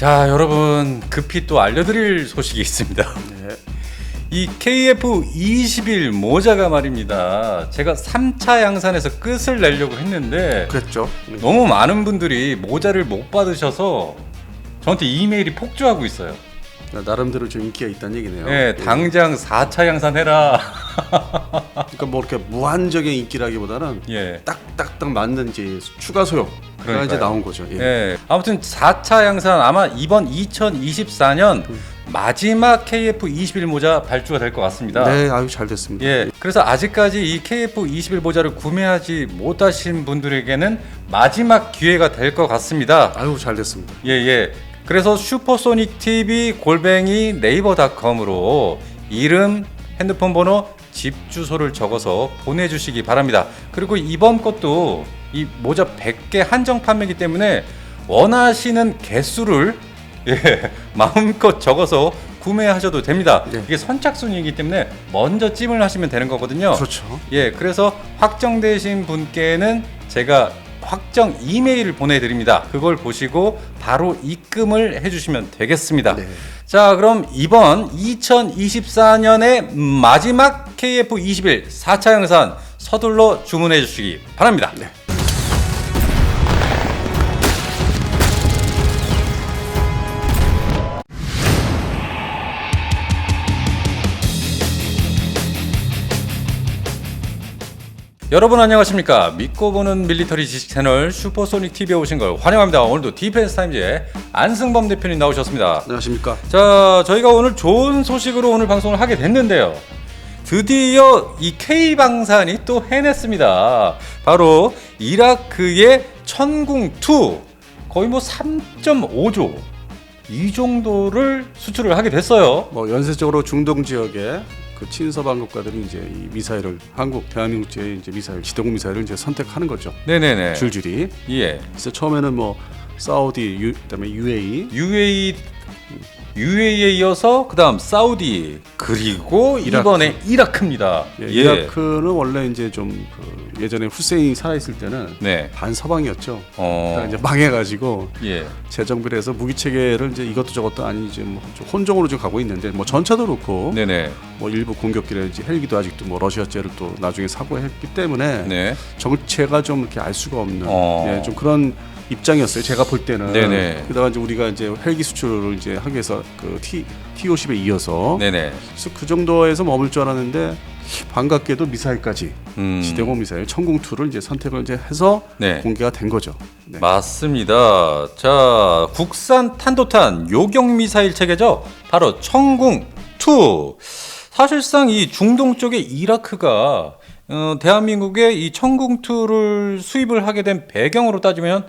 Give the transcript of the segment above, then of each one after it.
자, 여러분 급히 또 알려드릴 소식이 있습니다. 네. 이 KF21 모자가 말입니다. 제가 3차 양산에서 끝을 내려고 했는데 그랬죠. 너무 많은 분들이 모자를 못 받으셔서 저한테 이메일이 폭주하고 있어요. 나름대로 좀 인기가 있다는 얘기네요. 네, 당장 4차 양산해라. 그러니까 뭐 이렇게 무한적인 인기라기보다는 예. 딱딱딱 맞는 이제 추가 소요가 그러니까요. 이제 나온 거죠. 예. 예. 아무튼 4차 양산 아마 이번 2024년 마지막 KF21 모자 발주가 될 것 같습니다. 네, 아유 잘 됐습니다. 예. 그래서 아직까지 이 KF21 모자를 구매하지 못하신 분들에게는 마지막 기회가 될 것 같습니다. 아유 잘 됐습니다. 예, 예. 그래서 슈퍼소닉 TV 골뱅이 네이버닷컴으로 이름, 핸드폰 번호, 집 주소를 적어서 보내주시기 바랍니다. 그리고 이번 것도 이 모자 100개 한정 판매이기 때문에 원하시는 개수를 예, 마음껏 적어서 구매하셔도 됩니다. 네. 이게 선착순이기 때문에 먼저 찜을 하시면 되는 거거든요. 그렇죠. 예, 그래서 확정되신 분께는 제가 확정 이메일을 보내드립니다. 그걸 보시고 바로 입금을 해주시면 되겠습니다. 네. 자, 그럼 이번 2024년의 마지막 KF21 4차 영산 서둘러 주문해 주시기 바랍니다. 네. 여러분 안녕하십니까? 믿고 보는 밀리터리 지식 채널 슈퍼소닉 TV에 오신 걸 환영합니다. 오늘도 디펜스 타임즈의 안승범 대표님 나오셨습니다. 안녕하십니까? 자, 저희가 오늘 좋은 소식으로 오늘 방송을 하게 됐는데요. 드디어 이 K 방산이 또 해냈습니다. 바로 이라크의 천궁 2 거의 뭐 3.5조 이 정도를 수출을 하게 됐어요. 뭐 연쇄적으로 중동 지역에 그 친서방 국가들이 이제 이 미사일을 한국 대한민국 제 이제 미사일 지대공 미사일을 이제 선택하는 거죠. 네네네. 줄줄이. 예. 그래서 처음에는 뭐 사우디, 유, 그다음에 UAE, UAE UAE에 이어서 그다음 사우디 그리고 이라크. 이번에 이라크입니다. 예, 이라크는 원래 이제 좀그 예전에 후세인이 살아 있을 때는 네. 반서방이었죠. 어. 그러다가 이제 망해가지고 예. 재정비를 해서 무기 체계를 이제 이것도 저것도 아니 이제 뭐좀 혼종으로 좀 가고 있는데 뭐 전차도 그렇고 네네. 뭐 일부 공격기를 이제 헬기도 아직도 뭐 러시아제를 또 나중에 사고했기 때문에 네. 정체가 좀 이렇게 알 수가 없는 어. 예, 좀 그런 입장이었어요. 제가 볼 때는. 네네. 그러다가 이제 우리가 이제 헬기 수출을 이제 하기 위해서 그 T T50에 이어서 네네. 그래서 그 정도에서 머물 줄 알았는데 반갑게도 미사일까지 음. 지대공 미사일 천궁2를 이제 선택을 이제 해서 네. 공개가 된 거죠. 네. 맞습니다. 자, 국산 탄도탄 요격 미사일 체계죠. 바로 청궁 2. 사실상 이 중동 쪽의 이라크가 어, 대한민국의 이 청궁 2를 수입을 하게 된 배경으로 따지면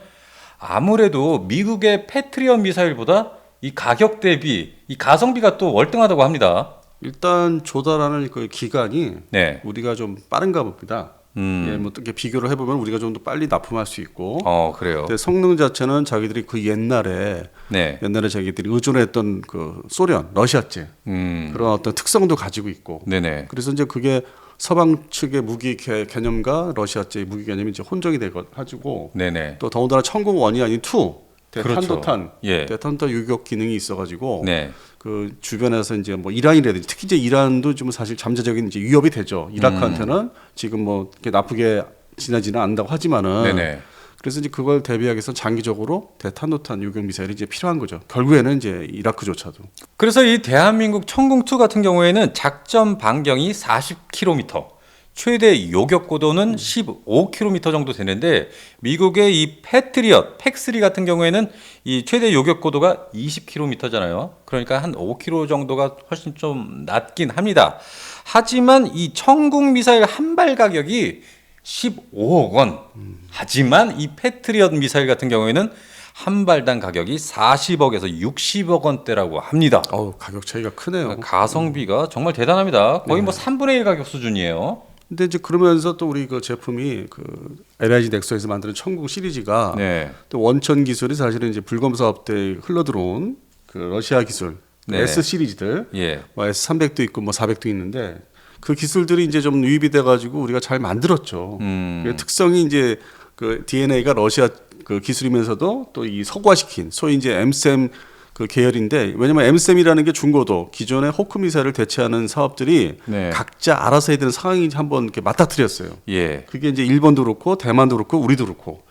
아무래도 미국의 패트리엇 미사일보다 이 가격 대비 이 가성비가 또 월등하다고 합니다. 일단 조달하는 그 기간이 네. 우리가 좀 빠른가 봅니다. 음. 예, 뭐 어떻게 비교를 해보면 우리가 좀 더 빨리 납품할 수 있고. 어, 그래요. 근데 성능 자체는 자기들이 그 옛날에 네. 옛날에 자기들이 의존했던 그 소련, 러시아제 음. 그런 어떤 특성도 가지고 있고. 네네. 그래서 이제 그게 서방 측의 무기 개, 개념과 러시아제 무기 개념이 이제 혼종이 되고 가지고 네네. 또 더군다나 천공 원이 아닌 투. 대탄도탄, 예. 대탄도 유격 기능이 있어가지고 네. 그 주변에서 이제 뭐 이란이라든지 특히 이제 이란도 좀 사실 잠재적인 이제 위협이 되죠. 이라크한테는 음. 지금 뭐 이렇게 나쁘게 지나지는 않는다고 하지만은 네네. 그래서 이제 그걸 대비하기 위해서 장기적으로 대탄도탄 유격 미사일이 이제 필요한 거죠. 결국에는 이제 이라크조차도 그래서 이 대한민국 천궁2 같은 경우에는 작전 반경이 40km, 최대 요격 고도는 15km 정도 되는데 미국의 이 패트리엇, 팩3 같은 경우에는 이 최대 요격 고도가 20km잖아요. 그러니까 한 5km 정도가 훨씬 좀 낮긴 합니다. 하지만 이 천궁 미사일 한 발 가격이 15억 원. 하지만 이 패트리엇 미사일 같은 경우에는 한 발당 가격이 40억에서 60억 원대라고 합니다. 어우 가격 차이가 크네요. 가성비가 정말 대단합니다. 거의 뭐 3분의 1 가격 수준이에요. 근데 이제 그러면서 또 우리 그 제품이 그 LIG 넥서에서 만드는 천궁 시리즈가 네. 또 원천 기술이 사실은 이제 불검 사업 때 흘러들어온 그 러시아 기술 그 네. S 시리즈들 예. 뭐 S300도 있고 뭐 400도 있는데 그 기술들이 이제 좀 유입이 돼 가지고 우리가 잘 만들었죠. 음. 그 특성이 이제 그 DNA가 러시아 그 기술이면서도 또 이 서구화시킨 소위 이제 MSM 그 계열인데 왜냐면 엠셈이라는 게 중고도 기존의 호크 미사일을 대체하는 사업들이 네. 각자 알아서 해야 되는 상황이 한번 이렇게 맞닥뜨렸어요. 예. 그게 이제 일본도 그렇고 대만도 그렇고 우리도 그렇고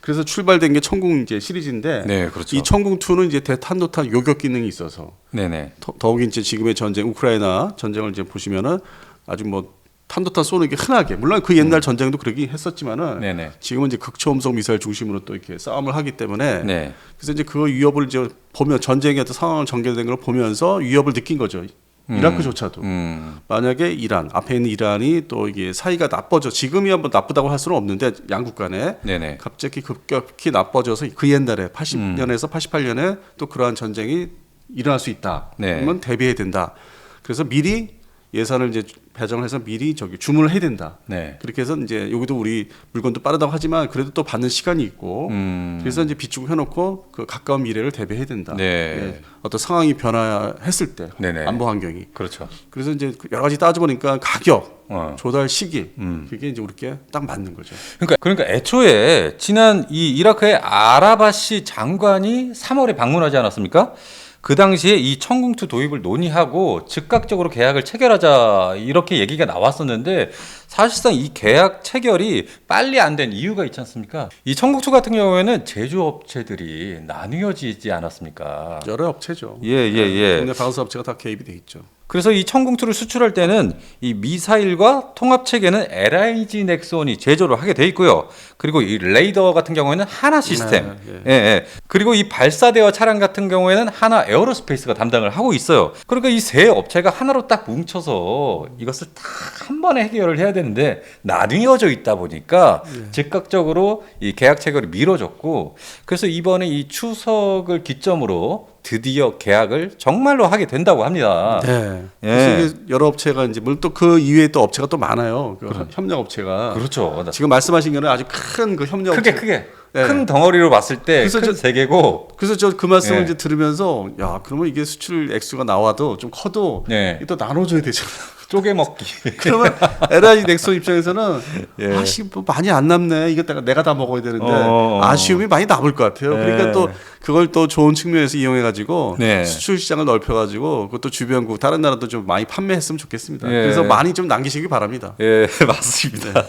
그래서 출발된 게 천궁 이제 시리즈인데 네, 그렇죠. 이 천궁 2는 이제 대탄도탄 요격 기능이 있어서 네네. 더- 더욱이 이제 지금의 전쟁 우크라이나 전쟁을 이제 보시면은 아주 뭐 탄도탄 쏘는 게 흔하게 물론 그 옛날 전쟁도 그러긴 했었지만은 음. 네네. 지금은 이제 극초음속 미사일 중심으로 또 이렇게 싸움을 하기 때문에 네. 그래서 이제 그 위협을 이제 보면 전쟁의 어떤 상황을 전개된 걸 보면서 위협을 느낀 거죠. 이라크조차도 음. 만약에 이란 앞에 있는 이란이 또 이게 사이가 나빠져 지금이야 뭐 나쁘다고 할 수는 없는데 양국 간에 네네. 갑자기 급격히 나빠져서 그 옛날에 80년에서 88년에 또 그러한 전쟁이 일어날 수 있다. 네. 그러면 대비해야 된다. 그래서 미리 예산을 이제 배정을 해서 미리 저기 주문을 해야 된다. 네. 그렇게 해서 이제 여기도 우리 물건도 빠르다고 하지만 그래도 또 받는 시간이 있고 음. 그래서 이제 비축 해놓고 그 가까운 미래를 대비해야 된다. 네. 예. 어떤 상황이 변화했을 때 네네. 안보 환경이 그렇죠. 그래서 이제 그 여러 가지 따져보니까 가격, 어. 조달 시기 음. 그게 이제 우리께 딱 맞는 거죠. 그러니까 그러니까 애초에 지난 이 이라크의 아라바시 장관이 3월에 방문하지 않았습니까? 그 당시에 이 천궁투 도입을 논의하고 즉각적으로 계약을 체결하자 이렇게 얘기가 나왔었는데 사실상 이 계약 체결이 빨리 안 된 이유가 있지 않습니까? 이 천궁투 같은 경우에는 제조업체들이 나뉘어지지 않았습니까? 여러 업체죠. 예, 예, 예. 국내 방수 업체가 다 개입이 돼 있죠. 그래서 이 천궁투를 수출할 때는 이 미사일과 통합 체계는 LIG 넥슨이 제조를 하게 돼 있고요. 그리고 이 레이더 같은 경우에는 하나 시스템. 네, 예, 예. 그리고 이 발사대와 차량 같은 경우에는 하나 에어로스페이스가 담당을 하고 있어요. 그러니까 이 세 업체가 하나로 딱 뭉쳐서 이것을 딱 한 번에 해결을 해야 되는데 나뉘어져 있다 보니까 즉각적으로 이 계약 체결이 미뤄졌고 그래서 이번에 이 추석을 기점으로 드디어 계약을 정말로 하게 된다고 합니다. 네. 예. 그래서 이게 여러 업체가 이제 물론 또 그 이외에 또 업체가 또 많아요. 그 협력 업체가 그렇죠. 지금 말씀하신 거는 아주 큰 그 협력 크게 업체. 크게 네. 큰 덩어리로 봤을 때 그래서 큰 저- 세 개고 그래서 저 그 말씀을 예. 이제 들으면서 야 그러면 이게 수출 액수가 나와도 좀 커도 네. 이게 또 나눠줘야 되잖아. 쪼개 먹기. 그러면 LI 넥슨 입장에서는 예. 아씨 뭐 많이 안 남네. 이거 내가 내가 다 먹어야 되는데 어, 어. 아쉬움이 많이 남을 것 같아요. 예. 그러니까 또 그걸 또 좋은 측면에서 이용해 가지고 네. 수출 시장을 넓혀 가지고 그것도 주변국 다른 나라도 좀 많이 판매했으면 좋겠습니다. 예. 그래서 많이 좀 남기시기 바랍니다. 예, 맞습니다.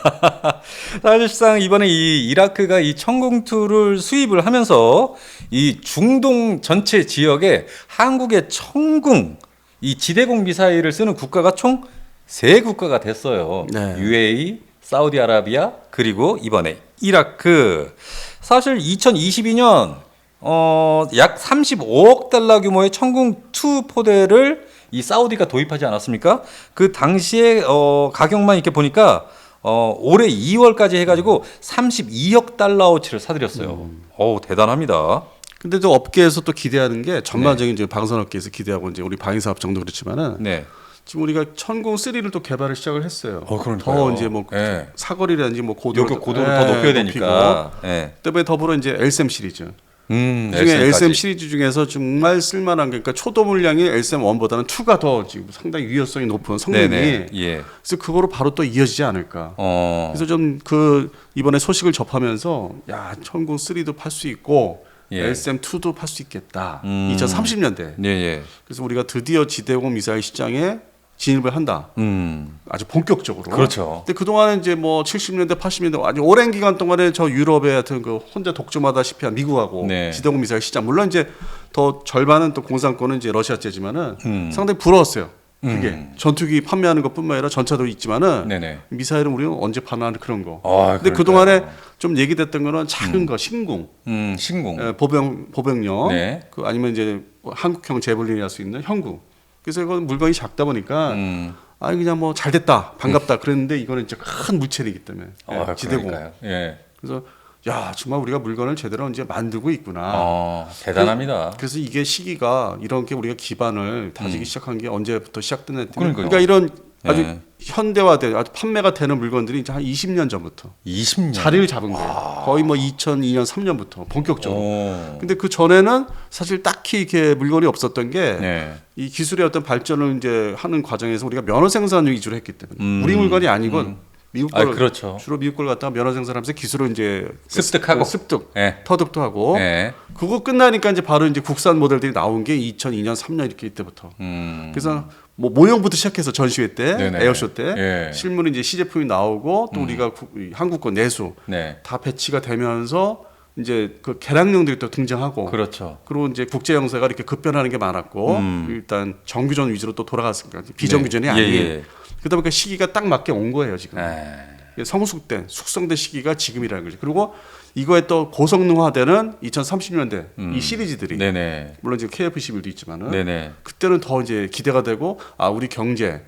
사실상 이번에 이 이라크가 이 천궁투를 수입을 하면서 이 중동 전체 지역에 한국의 천궁 이 지대공 미사일을 쓰는 국가가 총 세 국가가 됐어요. 네. UAE, 사우디아라비아 그리고 이번에 이라크. 사실 2022년 어, 약 35억 달러 규모의 천궁 2 포대를 이 사우디가 도입하지 않았습니까? 그 당시에 어, 가격만 이렇게 보니까 어, 올해 2월까지 해가지고 32억 달러어치를 사들였어요. 어우 대단합니다. 근데 또 업계에서 또 기대하는 게 전반적인 이제 방산 업계에서 기대하고 이제 우리 방위 사업 정도 그렇지만은 네. 지금 우리가 천공 3를 또 개발을 시작을 했어요. 어. 더 이제 뭐 네. 사거리라든지 뭐 고도를 고도를 예, 더 높여야 높이고. 되니까. 네. 그다음에 더불어 이제 LSM 시리즈. 음, 그 중에. LSM 시리즈 중에서 정말 쓸만한 게 그러니까 초도 물량이 LSM 1보다는 2가 더 지금 상당히 유효성이 높은 성능이 네네. 예. 그래서 그거로 바로 또 이어지지 않을까. 어. 그래서 좀 그 이번에 소식을 접하면서 야 천공 3도 팔 수 있고 예. LSM 2도 팔 수 있겠다. 음. 2030년대. 예, 예. 그래서 우리가 드디어 지대공 미사일 시장에 진입을 한다. 음. 아주 본격적으로. 그렇죠. 근데 그동안은 이제 뭐 70년대, 80년대 아주 오랜 기간 동안에 저 유럽의 하여튼 그 혼자 독점하다시피 한 미국하고 네. 지대공 미사일 시장 물론 이제 더 절반은 또 공산권은 이제 러시아 제지만은 음. 상당히 부러웠어요. 그게 음. 전투기 판매하는 것뿐만 아니라 전차도 있지만은 네네. 미사일은 우리는 언제 파나하는 그런 거. 아, 근데. 그 동안에 좀 얘기됐던 거는 작은 거 신궁, 음, 신궁. 에, 보병 보병력, 네. 그 아니면 이제 뭐 한국형 제블린이 할수 있는 형구. 그래서 이건 물건이 작다 보니까 음. 아니 그냥 뭐 잘 됐다 반갑다 그랬는데 이거는 진짜 큰 물체이기 때문에 예, 아, 지대공 그러니까요. 예. 그래서 야 정말 우리가 물건을 제대로 이제 만들고 있구나 어, 대단합니다. 그래 서 이게 시기가 이런 게 우리가 기반을 다지기 시작한 게 언제부터 시작됐나 음. 그러니까 이런 아주 예. 현대화된 아주 판매가 되는 물건들이 이제 한 20년 전부터 20년. 자리를 잡은 거예요 거의 뭐 2002년 3년부터 본격적으로 오. 근데 그 전에는 사실 딱히 이렇게 물건이 없었던 게 네. 이 기술의 어떤 발전을 이제 하는 과정에서 우리가 면허 생산 위주로 했기 때문에 음. 우리 물건이 아니고 미국 아, 걸 그렇죠. 주로 미국 걸 갖다가 면허 생산하면서 기술을 이제 습득하고. 습득, 예. 터득도 하고 예. 그거 끝나니까 이제 바로 이제 국산 모델들이 나온 게 2002년, 3년 이렇게 이때부터. 음. 그래서 뭐 모형부터 시작해서 전시회 때, 네네. 에어쇼 때 예. 음. 실물이 이제 시제품이 나오고 또 우리가 구- 이 한국 거 내수 네. 다 배치가 되면서 이제 그 개량용들이 또 등장하고 그렇죠. 그리고 이제 국제 형사가 이렇게 급변하는 게 많았고 일단 정규전 위주로 또 돌아갔으니까 비정규전이 음. 네. 예, 아닌 예. 그러다 보니까 시기가 딱 맞게 온 거예요 지금 예. 성숙된 숙성된 시기가 지금이라는 거죠 그리고 이거에 또 고성능화되는 2030년대 이 시리즈들이 음. 네네. 물론 지금 KF11도 있지만은 네네. 그때는 더 이제 기대가 되고 아 우리 경제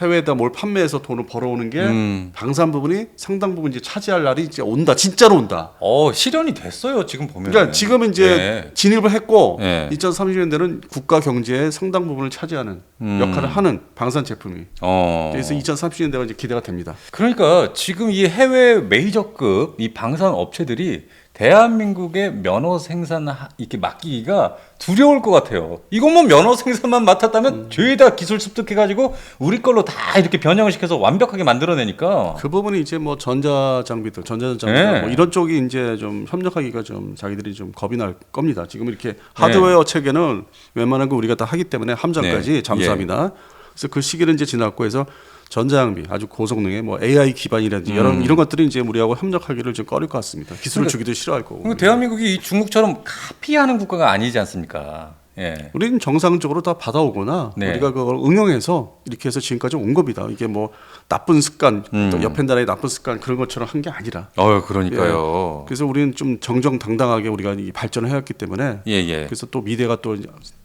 해외에다 뭘 판매해서 돈을 벌어오는 게 음. 방산 부분이 상당 부분 이제 차지할 날이 이제 온다 진짜로 온다. 어 실현이 됐어요 지금 보면. 그러니까 지금은 이제 네. 진입을 했고 네. 2030년대는 국가 경제의 상당 부분을 차지하는 음. 역할을 하는 방산 제품이. 어. 그래서 2030년대가 이제 기대가 됩니다. 그러니까 지금 이 해외 메이저급 이 방산 업체들이 대한민국의 면허 생산 하- 이렇게 맡기기가 두려울 것 같아요. 이것만 면허 생산만 맡았다면 음. 죄다 기술 습득해가지고 우리 걸로 다 이렇게 변형을 시켜서 완벽하게 만들어내니까. 그 부분이 이제 뭐 전자 장비들, 전자전 장비 네. 뭐 이런 쪽이 이제 좀 협력하기가 좀 자기들이 좀 겁이 날 겁니다. 지금 이렇게 하드웨어 체계는 웬만한 거 우리가 다 하기 때문에 함정까지 네. 잠수함이나 그래서 그 시기를 이제 지났고 해서 전자장비 아주 고성능의 뭐 AI 기반이라든지 음. 이런 이런 것들이 이제 우리하고 협력하기를 좀 꺼릴 것 같습니다. 기술을 주기도 싫어할 거고. 그리고 대한민국이 이 중국처럼 카피하는 국가가 아니지 않습니까? 예. 우리는 정상적으로 다 받아오거나 네. 우리가 그걸 응용해서 이렇게 해서 지금까지 온 겁니다. 이게 뭐 나쁜 습관, 음. 또 옆에 나라의 나쁜 습관 그런 것처럼 한 게 아니라. 어, 그러니까요. 그래서 우리는 좀 정정당당하게 우리가 이 발전을 해왔기 때문에 예, 예. 그래서 또 미래가 또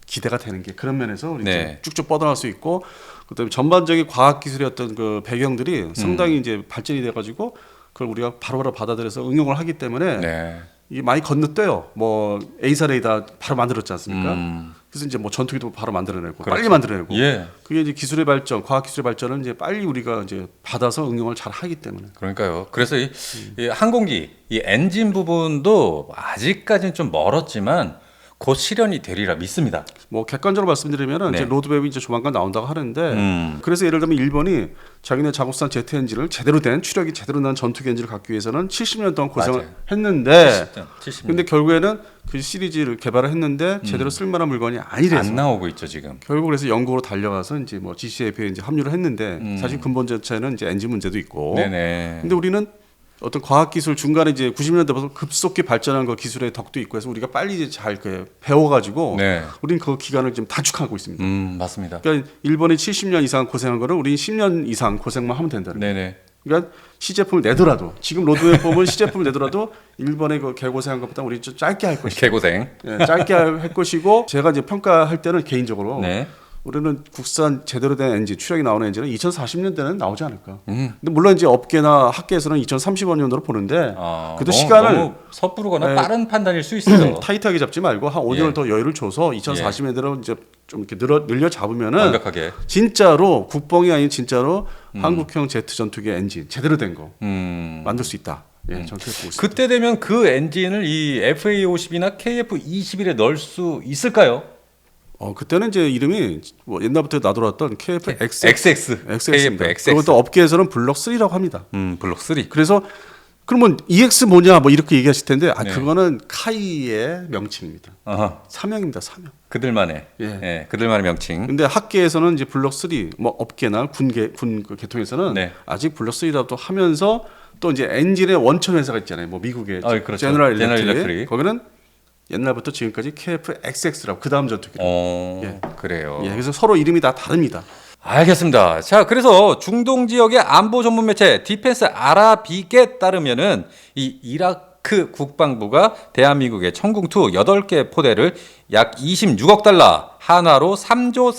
기대가 되는 게 그런 면에서 우리 네. 쭉쭉 뻗어날 수 있고 그다음에 전반적인 과학 기술의 어떤 그 배경들이 음. 상당히 이제 발전이 돼가지고 그걸 우리가 바로바로 받아들여서 응용을 하기 때문에 네. 이게 많이 건너뛰어요. 뭐 에이사 레이다 바로 만들었지 않습니까? 음. 그래서 이제 뭐 전투기도 바로 만들어내고 그렇죠. 빨리 만들어내고 예. 그게 이제 기술의 발전, 과학 기술의 발전은 이제 빨리 우리가 이제 받아서 응용을 잘 하기 때문에 그러니까요. 그래서 이, 이 항공기 이 엔진 부분도 아직까지는 좀 멀었지만 곧 실현이 되리라 믿습니다. 뭐 객관적으로 말씀드리면은 네. 이제 로드맵이 이제 조만간 나온다고 하는데 음. 그래서 예를 들면 일본이 자기네 자국산 제트 엔진을 제대로 된 추력이 제대로 난 전투기 엔진을 갖기 위해서는 70년 동안 고생을 맞아요. 했는데 70. 근데 결국에는 그 시리즈를 개발을 했는데 제대로 쓸만한 물건이 아니래서 안 나오고 있죠 지금. 결국 그래서 영국으로 달려가서 이제 뭐 GCF에 이제 합류를 했는데 음. 사실 근본 자체는 이제 엔진 문제도 있고 네네. 근데 우리는 어떤 과학 기술 중간에 이제 90년대 부터 급속히 발전한 그 기술의 덕도 있고 해서 우리가 빨리 이제 잘그 배워가지고 네. 우리는 그 기간을 좀 단축하고 있습니다. 음 맞습니다. 그러니까 일본이 70년 이상 고생한 거를 우리는 10년 이상 고생만 하면 된다는 거예요. 네네. 그러니까 시제품을 내더라도 지금 로드맵 보면 시제품을 내더라도 일본의 그 개고생한 것보다 우리 좀 짧게 할 것이고 개고생. 예, 짧게 할 것이고 제가 이제 평가할 때는 개인적으로 네. 우리는 국산 제대로 된 엔진 추력이 나오는 엔진은 2040년대는 나오지 않을까. 음. 근데 물론 이제 업계나 학계에서는 2035년도로 보는데 아, 그래도 너무- 시간을 너무 섣부르거나 네. 빠른 판단일 수 있어요. 타이트하게 잡지 말고 한 5년을 예. 더 여유를 줘서 2040년대로 이제 좀 이렇게 늘어 늘려 잡으면은 완벽하게. 진짜로 국뽕이 아닌 진짜로 한국형 제트 전투기 엔진 제대로 된 거 음. 만들 수 있다. 예, 있습니다. 그때 되면 그 엔진을 이 FA50이나 KF21에 넣을 수 있을까요? 어 그때는 이제 이름이 뭐 옛날부터 나돌았던 KF-XX XX. KF, XX. 또 업계에서는 블럭 3라고 합니다. 음, 블록 3. 그래서 그러면 EX 뭐냐 뭐 이렇게 얘기하실 텐데 아 네. 그거는 카이의 명칭입니다. 아하. 사명입니다, 사명. 그들만의 예. 예. 그들만의 명칭. 근데 학계에서는 이제 블럭 3, 뭐 업계나 군계 군그 계통에서는 네. 아직 블럭 3라도 하면서 또 이제 엔진의 원천 회사가 있잖아요. 뭐 미국의 아, 그렇죠. 제너럴. 일렉트릭. 거기는 옛날부터 지금까지 KF-XX라고 그 다음 전투기. 어. 예. 그래요. 예, 그래서 서로 이름이 다 다릅니다. 알겠습니다. 자, 그래서 중동 지역의 안보 전문 매체 디펜스 아라빅에 따르면은 이 이라크 국방부가 대한민국의 천궁2 8개 포대를 약 26억 달러 한화로 3조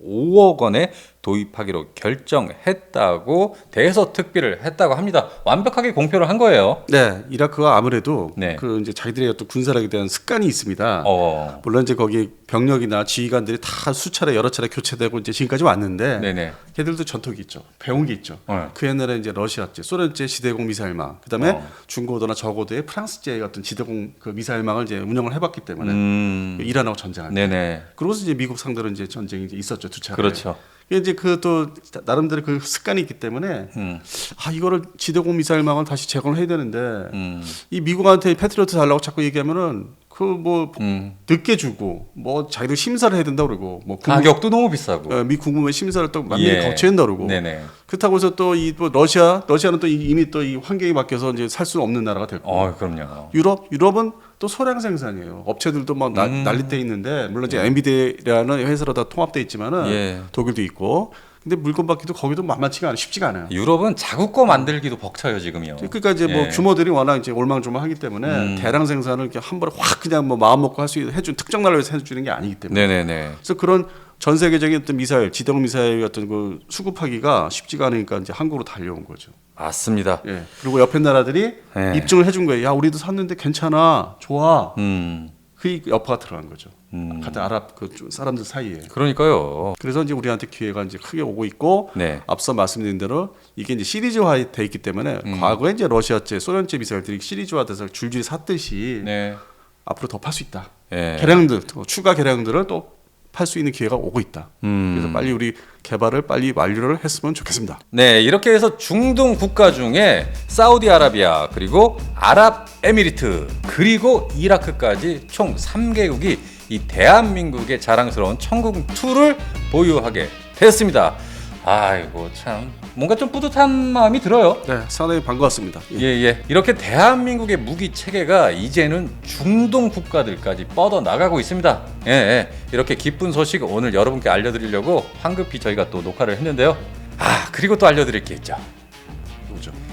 4,845억 원에 도입하기로 결정했다고 대서 특비를 했다고 합니다. 완벽하게 공표를 한 거예요. 네, 이라크가 아무래도 네. 그 이제 자기들의 어떤 군사력에 대한 습관이 있습니다. 어. 물론 이제 거기 병력이나 지휘관들이 다 수차례 여러 차례 교체되고 이제 지금까지 왔는데 네네. 걔들도 전투기 있죠. 배운 게 있죠. 어. 그 옛날에 이제 러시아제, 소련제 지대공 미사일망, 그다음에 어. 중고도나 저고도의 프랑스제 어떤 지대공 그 미사일망을 이제 운영을 해봤기 때문에 음. 이란하고 전쟁할 때. 네네. 그러고서 이제 미국 상대로 이제 전쟁이 이제 있었죠 두 차례. 그렇죠. 이제 그 또 나름대로 그 습관이 있기 때문에 음, 아 이거를 지대공 미사일망을 다시 제공을 해야 되는데 음, 이 미국한테 패트리어트 달라고 자꾸 얘기하면은 그뭐 음. 늦게 주고 뭐 자기들 심사를 해야 된다 그러고 뭐 국무- 가격도 너무 비싸고. 어, 미 국무원 심사를 또 만명히 예. 거쳐야 된다 그러고 네네. 그렇다고 해서 또이뭐 러시아 러시아는 또 이- 이미 또 이 환경이 바뀌어서 이제 살 수 없는 나라가 됐고 어, 그럼요. 유럽 유럽은 또 소량 생산이에요. 업체들도 막 나- 음. 난립돼 있는데 물론 이제 엔비디아라는 회사로 다 통합돼 있지만은 예. 독일도 있고 근데 물건 받기도 거기도 만만치가 않아 쉽지가 않아요. 유럽은 자국 거 만들기도 벅차요 지금요. 그러니까 이제 뭐 예. 규모들이 워낙 이제 올망졸망하기 때문에 음. 대량 생산을 이렇게 한 번에 확 그냥 뭐 마음 먹고 할수 해준 특정 나라에서 해주는 게 아니기 때문에 네네네. 그래서 그런 전 세계적인 어떤 미사일 지대공 미사일 같은 그 수급하기가 쉽지가 않으니까 이제 한국으로 달려온 거죠. 맞습니다. 예. 그리고 옆에 나라들이 예. 입증을 해준 거예요. 야 우리도 샀는데 괜찮아, 좋아. 음, 그 여파가 들어간 거죠. 음. 같은 아랍 그 사람들 사이에. 그러니까요. 그래서 이제 우리한테 기회가 이제 크게 오고 있고 네. 앞서 말씀드린 대로 이게 이제 시리즈화 돼 있기 때문에 음. 과거에 이제 러시아제, 소련제 미사일들이 시리즈화 돼서 줄줄이 샀듯이 네. 앞으로 더 팔 수 있다. 예. 개량들, 또 추가 개량들을 또 팔 수 있는 기회가 오고 있다. 음. 그래서 빨리 우리 개발을 빨리 완료를 했으면 좋겠습니다. 네, 이렇게 해서 중동 국가 중에 사우디아라비아 그리고 아랍에미리트 그리고 이라크까지 총 3개국이 이 대한민국의 자랑스러운 천국 2를 보유하게 됐습니다. 아이고 참 뭔가 좀 뿌듯한 마음이 들어요. 네, 상당히 반가웠습니다. 예. 예, 예. 이렇게 대한민국의 무기 체계가 이제는 중동 국가들까지 뻗어 나가고 있습니다. 예, 예. 이렇게 기쁜 소식 오늘 여러분께 알려드리려고 황급히 저희가 또 녹화를 했는데요. 아, 그리고 또 알려드릴 게 있죠.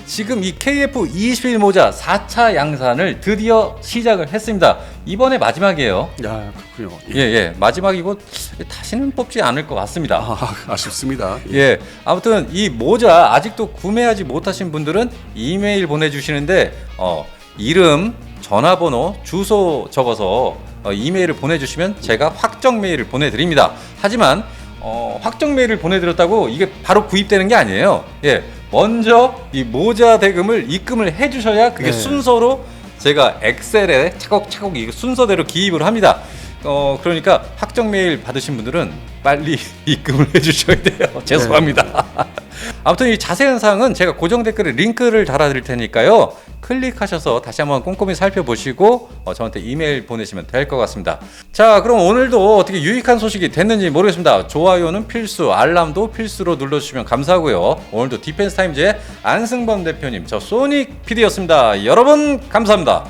지금 이 KF21 모자 4차 양산을 드디어 시작을 했습니다. 이번에 마지막이에요. 야, 그렇군요. 예, 예. 마지막이고 다시는 뽑지 않을 것 같습니다. 아, 아쉽습니다. 예. 예. 아무튼 이 모자 아직도 구매하지 못하신 분들은 이메일 보내주시는데 어, 이름, 전화번호, 주소 적어서 어, 이메일을 보내주시면 제가 확정 메일을 보내드립니다. 하지만 어, 확정 메일을 보내드렸다고 이게 바로 구입되는 게 아니에요. 예. 먼저 이 모자 대금을 입금을 해주셔야 그게 네. 순서로 제가 엑셀에 차곡차곡 이 순서대로 기입을 합니다. 어 그러니까 확정 메일 받으신 분들은 빨리 입금을 해주셔야 돼요. 죄송합니다. 아무튼 이 자세한 사항은 제가 고정 댓글에 링크를 달아드릴 테니까요. 클릭하셔서 다시 한번 꼼꼼히 살펴보시고 어, 저한테 이메일 보내시면 될 것 같습니다. 자, 그럼 오늘도 어떻게 유익한 소식이 됐는지 모르겠습니다. 좋아요는 필수, 알람도 필수로 눌러주시면 감사하고요. 오늘도 디펜스 타임즈의 안승범 대표님, 저 소닉 PD였습니다. 여러분 감사합니다.